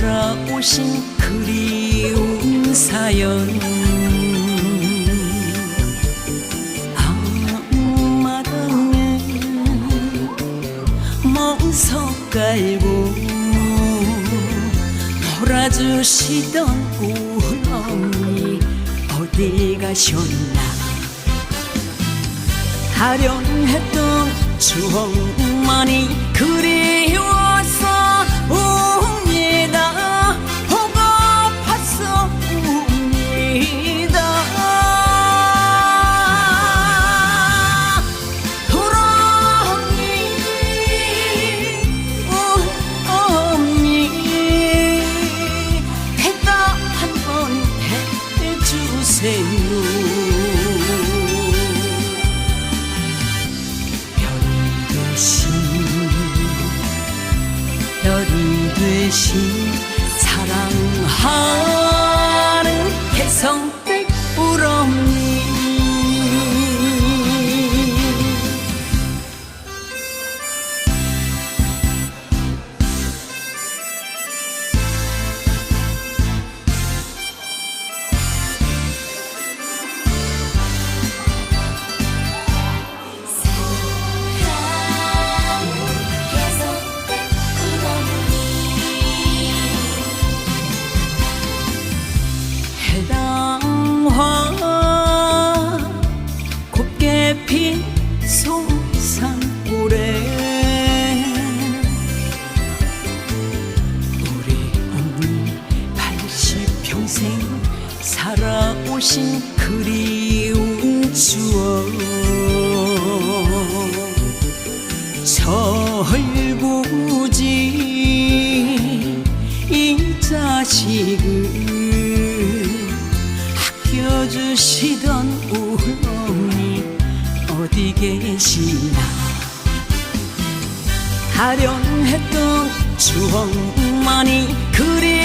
살아오신 그리운 사연. 앞마당에 멍석 깔고 놀아주시던 우렁이 어디 가셨나? 아련했던 추억만이 그리 주세요. 별이 되신 별이 되신 핀 소산골에 우리 어머니 80평생 살아오신 그리운 추억 철부지 이 자식을 아껴주시던 우렁이 어디 계시나 아련했던 추억만이 그리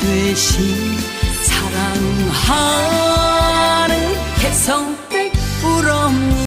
되신 사랑하는 개성백 우렁이